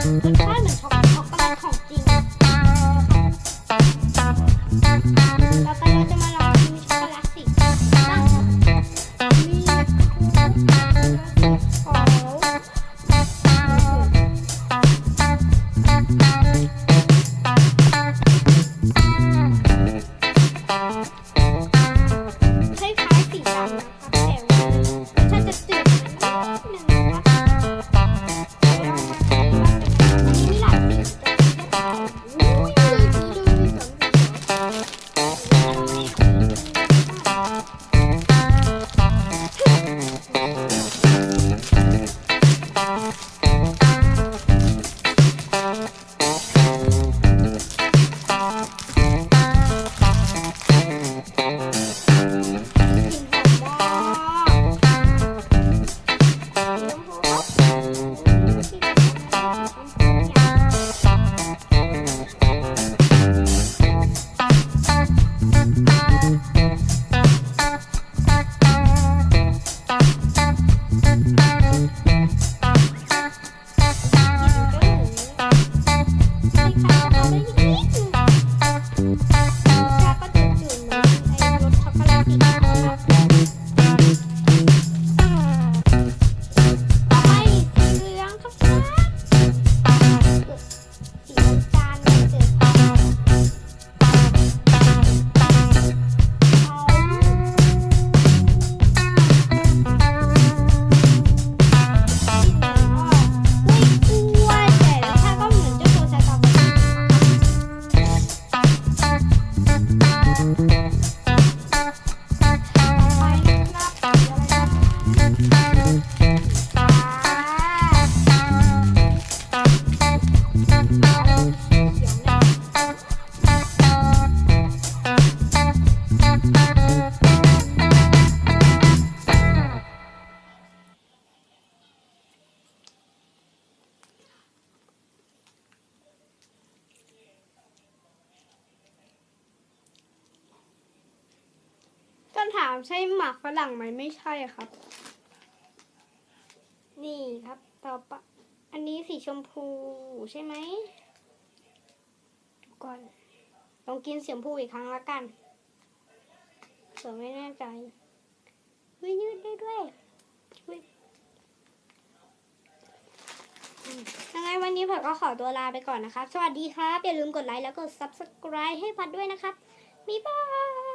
Simon ต้นถามใช่หมากฝรั่งไหมไม่ใช่ครับ นี่ครับ ต่อไปอันนี้สีชมพูใช่ไหมดูก่อนลองกินเสีชมพูอีกครั้งละกันเสือไม่แน่ใจเฮ้ยยืดได้ด้วยยังไงวันนี้ผัดก็ขอตัวลาไปก่อนนะครับ สวัสดีครับ อย่าลืมกดไลค์แล้วกด subscribe ให้พัดด้วยนะครับ บ๊ายบาย